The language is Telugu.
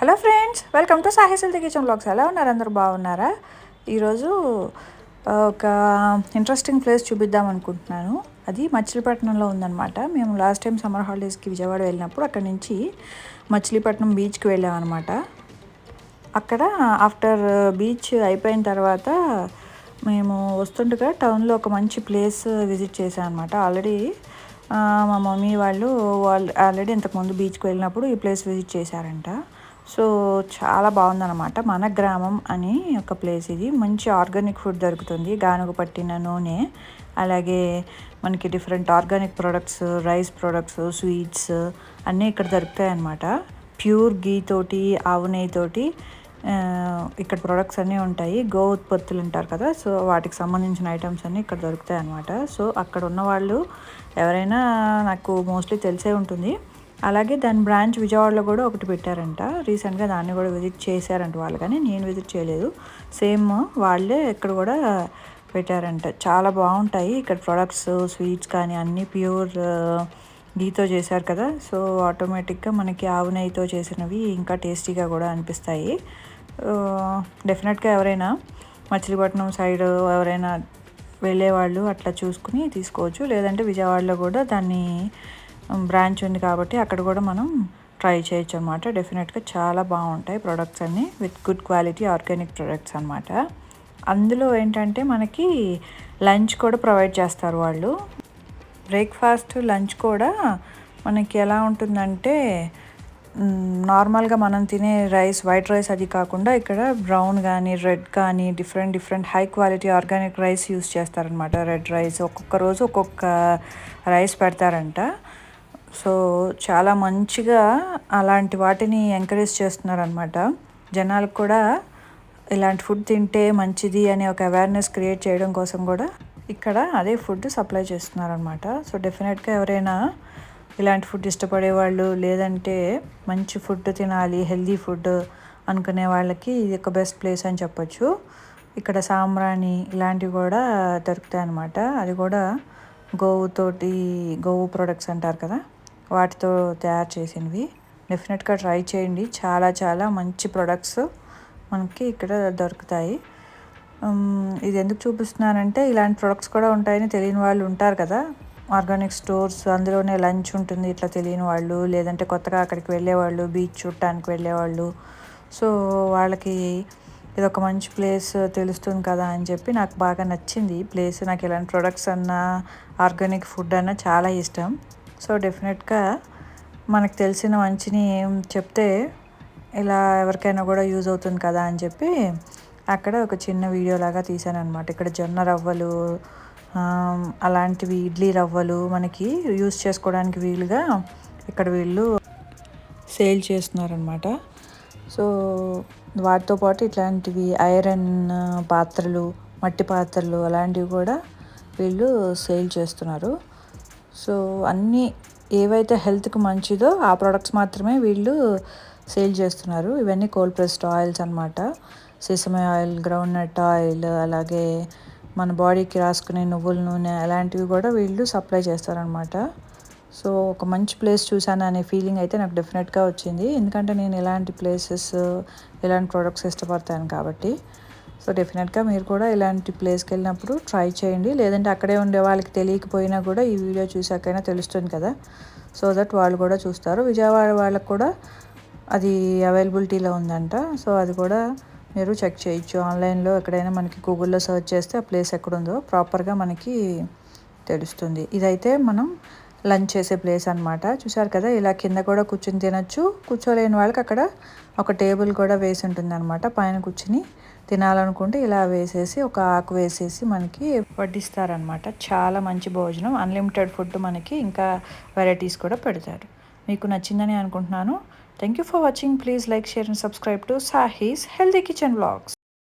హలో ఫ్రెండ్స్ వెల్కమ్ టు సాహిసల్ కిచెన్ బ్లాగ్స్. ఎలా ఉన్నారు? అందరూ బాగున్నారా? ఈరోజు ఒక ఇంట్రెస్టింగ్ ప్లేస్ చూపిద్దాం అనుకుంటున్నాను. అది మచిలీపట్నంలో ఉందన్నమాట. మేము లాస్ట్ టైం సమ్మర్ హాలిడేస్కి విజయవాడ వెళ్ళినప్పుడు అక్కడ నుంచి మచిలీపట్నం బీచ్కి వెళ్ళామన్నమాట. అక్కడ ఆఫ్టర్ బీచ్ అయిపోయిన తర్వాత మేము వస్తుండగా టౌన్లో ఒక మంచి ప్లేస్ విజిట్ చేసాం అనమాట ఆల్రెడీ మా మమ్మీ వాళ్ళు వాళ్ళు ఆల్రెడీ ఇంతకుముందు బీచ్కి వెళ్ళినప్పుడు ఈ ప్లేస్ విజిట్ చేశారంట. సో చాలా బాగుందన్నమాట. మన గ్రామం అని ఒక ప్లేస్ ఇది. మంచి ఆర్గానిక్ ఫుడ్ దొరుకుతుంది. గానుగ పట్టిన నూనె అలాగే మనకి different organic products rice products sweets అన్నీ ఇక్కడ దొరుకుతాయి అన్నమాట ప్యూర్ గీ తోటి ఆవు నెయ్యి తోటి ఇక్కడ ప్రొడక్ట్స్ అన్నీ ఉంటాయి. గో ఉత్పత్తులు ఉంటారు కదా సో వాటికి సంబంధించిన ఐటమ్స్ అన్నీ ఇక్కడ దొరుకుతాయి అన్నమాట సో అక్కడ ఉన్న వాళ్ళు ఎవరైనా నాకు మోస్ట్లీ తెలిసే ఉంటుంది. అలాగే దాని బ్రాంచ్ విజయవాడలో కూడా ఒకటి పెట్టారంట. రీసెంట్గా దాన్ని కూడా విజిట్ చేశారంట వాళ్ళు కానీ నేను విజిట్ చేయలేదు. సేమ్ వాళ్ళే ఇక్కడ కూడా పెట్టారంట. చాలా బాగుంటాయి. ఇక్కడ ప్రొడక్ట్స్ స్వీట్స్ కానీ అన్నీ ప్యూర్ గీతో చేశారు కదా. సో ఆటోమేటిక్గా మనకి ఆవు నెయ్యితో చేసినవి ఇంకా టేస్టీగా కూడా అనిపిస్తాయి. డెఫినెట్గా ఎవరైనా మచిలీపట్నం సైడ్ ఎవరైనా వెళ్ళేవాళ్ళు అట్లా చూసుకుని తీసుకోవచ్చు. లేదంటే విజయవాడలో కూడా దాన్ని బ్రాంచ్ ఉంది కాబట్టి అక్కడ కూడా మనం ట్రై చేయొచ్చు అనమాట డెఫినెట్గా చాలా బాగుంటాయి ప్రొడక్ట్స్ అన్నీ with good quality organic products అనమాట అందులో ఏంటంటే మనకి లంచ్ కూడా ప్రొవైడ్ చేస్తారు వాళ్ళు. బ్రేక్ఫాస్ట్ లంచ్ కూడా మనకి ఎలా ఉంటుందంటే నార్మల్గా మనం తినే రైస్ వైట్ రైస్ అది కాకుండా ఇక్కడ బ్రౌన్ కానీ రెడ్ కానీ different different high quality organic rice use చేస్తారనమాట రెడ్ రైస్ ఒక్కొక్క రోజు ఒక్కొక్క రైస్ పెడతారంట. సో చాలా మంచిగా అలాంటి వాటిని ఎంకరేజ్ చేస్తున్నారనమాట జనాలకు కూడా ఇలాంటి ఫుడ్ తింటే మంచిది అనే ఒక అవేర్నెస్ క్రియేట్ చేయడం కోసం కూడా ఇక్కడ అదే ఫుడ్ సప్లై చేస్తున్నారనమాట సో డెఫినెట్గా ఎవరైనా ఇలాంటి ఫుడ్ ఇష్టపడే వాళ్ళు లేదంటే మంచి ఫుడ్ తినాలి హెల్దీ ఫుడ్ అనుకునే వాళ్ళకి ఇది ఒక బెస్ట్ ప్లేస్ అని చెప్పొచ్చు. ఇక్కడ సాంబ్రాణి ఇలాంటివి కూడా దొరుకుతాయి అన్నమాట అది కూడా గోవుతోటి గోవు ప్రొడక్ట్స్ అంటారు కదా. వాటితో తయారు చేసినవి. డెఫినెట్గా ట్రై చేయండి. చాలా చాలా మంచి ప్రొడక్ట్స్ మనకి ఇక్కడ దొరుకుతాయి. ఇది ఎందుకు చూపిస్తున్నానంటే ఇలాంటి ప్రొడక్ట్స్ కూడా ఉంటాయని తెలియని వాళ్ళు ఉంటారు కదా. ఆర్గానిక్ స్టోర్స్ అందులోనే లంచ్ ఉంటుంది. ఇట్లా తెలియని వాళ్ళు లేదంటే కొత్తగా అక్కడికి వెళ్ళేవాళ్ళు బీచ్ చూడటానికి వెళ్ళేవాళ్ళు. సో వాళ్ళకి ఇది ఒక మంచి ప్లేస్ తెలుస్తుంది కదా అని చెప్పి నాకు బాగా నచ్చింది ఈ ప్లేస్. నాకు ఇలాంటి ప్రొడక్ట్స్ అన్న ఆర్గానిక్ ఫుడ్ అన్న చాలా ఇష్టం. సో డెఫినెట్గా మనకు తెలిసిన మంచిని చెప్తే ఇలా ఎవరికైనా కూడా యూజ్ అవుతుంది కదా అని చెప్పి అక్కడ ఒక చిన్న వీడియో లాగా తీసాను అనమాట ఇక్కడ జొన్న రవ్వలు అలాంటివి ఇడ్లీ రవ్వలు మనకి యూజ్ చేసుకోవడానికి వీలుగా ఇక్కడ వీళ్ళు సేల్ చేస్తున్నారనమాట సో వాటితో పాటు ఇట్లాంటివి ఐరన్ పాత్రలు మట్టి పాత్రలు అలాంటివి కూడా వీళ్ళు సేల్ చేస్తున్నారు. సో అన్నీ ఏవైతే హెల్త్కి మంచిదో ఆ ప్రొడక్ట్స్ మాత్రమే వీళ్ళు సేల్ చేస్తున్నారు. ఇవన్నీ కోల్డ్ ప్రెస్డ్ ఆయిల్స్ అనమాట sesame oil groundnut oil అలాగే మన బాడీకి రాసుకునే నువ్వుల నూనె అలాంటివి కూడా వీళ్ళు సప్లై చేస్తారనమాట సో ఒక మంచి ప్లేస్ చూసాను అనే ఫీలింగ్ అయితే నాకు డెఫినెట్గా వచ్చింది. ఎందుకంటే నేను ఇలాంటి ప్లేసెస్ ఇలాంటి ప్రొడక్ట్స్ ఇష్టపడతాను కాబట్టి. సో డెఫినెట్గా మీరు కూడా ఇలాంటి ప్లేస్కి వెళ్ళినప్పుడు ట్రై చేయండి. లేదంటే అక్కడే ఉండే వాళ్ళకి తెలియకపోయినా కూడా ఈ వీడియో చూసాకైనా తెలుస్తుంది కదా. సో దట్ వాళ్ళు కూడా చూస్తారు. విజయవాడ వాళ్ళకు కూడా అది అవైలబిలిటీలో ఉందంట. సో అది కూడా మీరు చెక్ చేయొచ్చు. ఆన్లైన్లో ఎక్కడైనా మనకి గూగుల్లో సెర్చ్ చేస్తే ఆ ప్లేస్ ఎక్కడుందో ప్రాపర్గా మనకి తెలుస్తుంది. ఇదైతే మనం లంచ్ చేసే ప్లేస్ అన్నమాట. చూసారు కదా ఇలా కింద కూడా కూర్చుని తినొచ్చు. కూర్చోలేని వాళ్ళకి అక్కడ ఒక టేబుల్ కూడా వేసి ఉంటుంది అనమాట పైన కూర్చుని. తినాలనుకుంటే ఇలా వేసేసి ఒక ఆకు వేసేసి మనకి వడ్డిస్తారనమాట చాలా మంచి భోజనం. అన్లిమిటెడ్ ఫుడ్ మనకి ఇంకా వెరైటీస్ కూడా పెడతారు. మీకు నచ్చిందని అనుకుంటున్నాను. Thank you for watching please like share and subscribe to Sahi's healthy kitchen blogs